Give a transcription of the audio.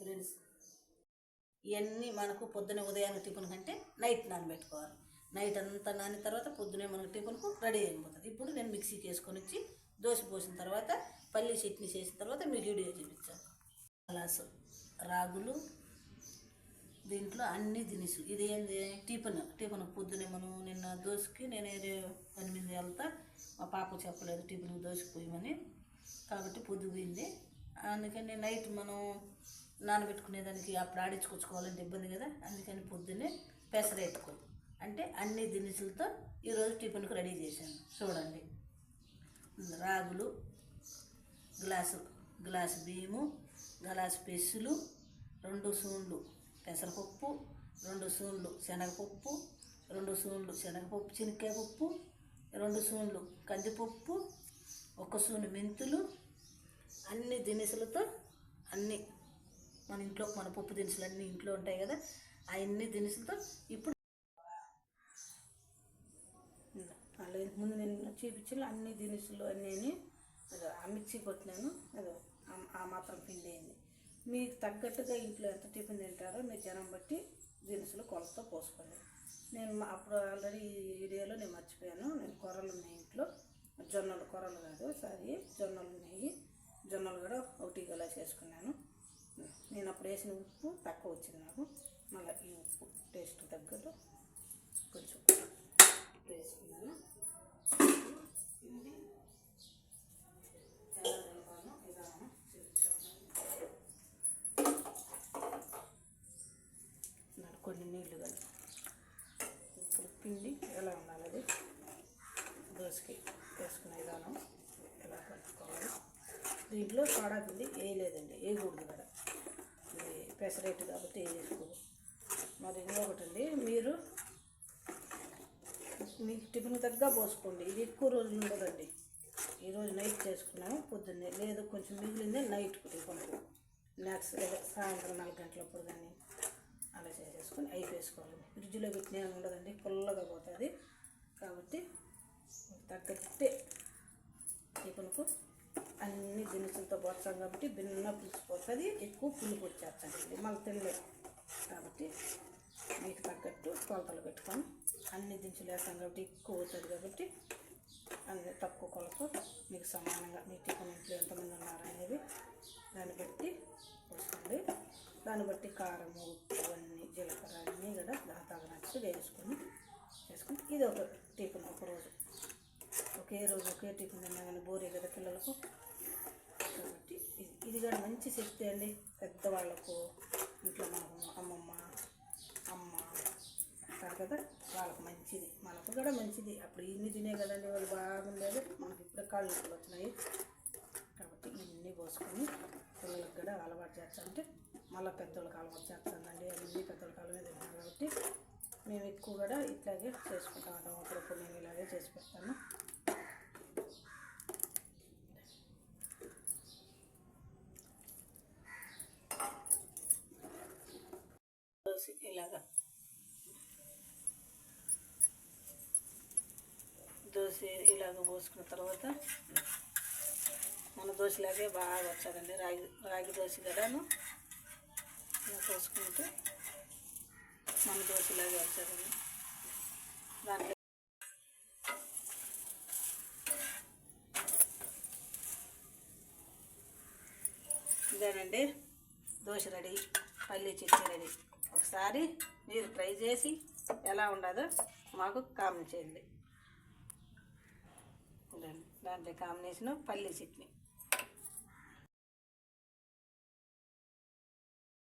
Friends ఇవన్నీ మనకు పొద్దున ఉదయాన్నే టిఫిన్ కంటే నైట్ నానబెట్టుకోవాలి. నైట్ అంతా నానిన తర్వాత పొద్దునే మనకు టిఫిన్కు రెడీ అయిపోతుంది. ఇప్పుడు నేను మిక్సీకి వేసుకొని వచ్చి దోశ పోసిన తర్వాత పల్లి చట్నీ చేసిన తర్వాత మీకు వీడియో చూపించాను గ్లాసు రాగులు దీంట్లో అన్ని దినుసు ఇది ఏంది టిఫిన్. టిఫిన్ పొద్దునే మనం నిన్న దోశకి నేను ఏదో వెళ్తా. మా పాప చెప్పలేదు టిఫిన్ దోశకి పోయమని. కాబట్టి పొద్దు పోయింది. అందుకని నైట్ మనం నానబెట్టుకునేదానికి అప్పుడు ఆడించుకొచ్చుకోవాలంటే ఇబ్బంది కదా? అందుకని పొద్దున్నే పెసరెట్టుకో అంటే అన్ని దినుసులతో ఈరోజు టిఫిన్కి రెడీ చేశాను. చూడండి. రాగులు గ్లాసు గ్లాసు బియ్యము గ్లాసు పెస్సులు రెండు సూన్లు పెసరపప్పు రెండు సూన్లు శనగపప్పు రెండు సూన్లు శనగపప్పు శనక్కాయ పప్పు రెండు సూన్లు కందిపప్పు ఒక సూను మెంతులు అన్ని దినుసులతో అన్ని మన ఇంట్లో మన పప్పు దినుసులు అన్నీ ఇంట్లో ఉంటాయి కదా అవన్నీ దినుసులతో ఇప్పుడు అలా ముందు నేను చూపించిన అన్ని దినుసులు అన్నీ అదో ఆ మిక్సీ కొట్టినాను అదో ఆ- మాత్రం పిండి అయింది. మీకు తగ్గట్టుగా ఇంట్లో ఎంత టిఫిన్ తింటారో మీరు జనం బట్టి దినుసులు కొలతో పోసుకోండి. నేను మా- అప్పుడు ఆల్రెడీ ఈ వీడియోలో నేను మర్చిపోయాను. నేను కొరలు ఉన్నాయి ఇంట్లో. జొన్నలు కొరలు కాదు సారీ జొన్నలు ఉన్నాయి. జొన్నలు కూడా ఒకటి గలా చేసుకున్నాను. నేను అప్పుడు వేసిన ఉప్పు తక్కువ వచ్చింది నాకు. మళ్ళీ ఈ ఉప్పు టేస్ట్ తగ్గట్టు కొంచెం వేసుకున్నాను. పిండి ఎలా విధానం కొన్ని నీళ్ళు కలిపి. ఇప్పుడు పిండి ఎలా ఉండాలి అది? దోసకి వేసుకునే విధానం ఎలా కలుపుకోవాలి? దీంట్లో కాడా పిండి వేయలేదండి వేయకూడదు కదా. కూడా పెసరేట్ కాబట్టి ఎక్కువ మరి ఇంకొకటి అండి మీరు మీకు టిఫిన్ తగ్గ పోసుకోండి. ఇది ఎక్కువ రోజులు ఉండదండి. ఈరోజు నైట్ చేసుకున్నాము పొద్దున్నే లేదు కొంచెం మిగిలిందే నైట్ టిఫిన్. నెక్స్ట్ లేదా సాయంత్రం నాలుగు గంటలప్పుడు కానీ అలా చేసేసుకొని అయిపోయేసుకోవాలి ఫ్రిడ్జ్లో పెట్టిన ఉండదండి. పుల్లగా పోతుంది. కాబట్టి తగ్గట్టే టిఫిన్కు అన్ని దినుసులతో పోస్తాం కాబట్టి భిన్న పులిసిపోతుంది. ఎక్కువ పులుపు వచ్చేస్తానండి మళ్ళీ తినలేదు కాబట్టి మీకు తగ్గట్టు కొలతలు పెట్టుకొని అన్ని దినుసులు వేస్తాం కాబట్టి ఎక్కువ అవుతుంది కాబట్టి అన్ని తక్కువ కొలత మీకు సమానంగా మీ టిఫిన్ ఇంట్లో ఎంతమంది ఉన్నారనేది దాన్ని బట్టి వస్తుంది దాన్ని బట్టి కారము ఉప్పు అన్నీ జీలకర్ర అన్నీ కూడా దాని తగినట్టు వేసుకొని వేసుకొని ఇది ఒక టిఫిన్ ఒక రోజు. ఒకే రోజు ఒకే టిఫిన్ తిన్నా కానీ బోరే కదా పిల్లలకు. ఇది కూడా మంచి శక్తి అండి. పెద్దవాళ్ళకు ఇంట్లో మనకు అమ్మమ్మ అమ్మ అంటారు కదా వాళ్ళకు మంచిది. మనకు కూడా మంచిది. అప్పుడు ఇన్ని తినే కదండి వాళ్ళు బాగుండేది. మనకి ఇప్పుడే కాళ్ళు నొప్పులు వచ్చినాయి. కాబట్టి ఇన్ని పోసుకొని పిల్లలకు కూడా అలవాటు చేస్తామంటే మళ్ళీ పెద్దోళ్ళకి అలవాటు వచ్చేస్తుందండి అన్ని పెద్దల కాలమే తింటాం కాబట్టి మేము ఎక్కువ కూడా ఇట్లాగే చేసుకుంటాం. ఉంటాం అప్పుడప్పుడు నేను ఇలాగే చేసి పెడతాను దోశ ఇలాగా దోశ ఇలాగ పోసుకున్న తర్వాత మన దోశలాగే బాగా వచ్చాదండి. రాగి రాగి దోశ కదాను ఇలా పోసుకుంటే మన దోశలాగే వచ్చాదండి. దాంట్లో ఇదేనండి దోశ రెడీ పల్లీ చట్నీ రెడీ. ఒకసారి మీరు ట్రై చేసి ఎలా ఉండదో మాకు కామెంట్ చేయండి. దాంట్లో కాంబినేషను పల్లీ చట్నీ.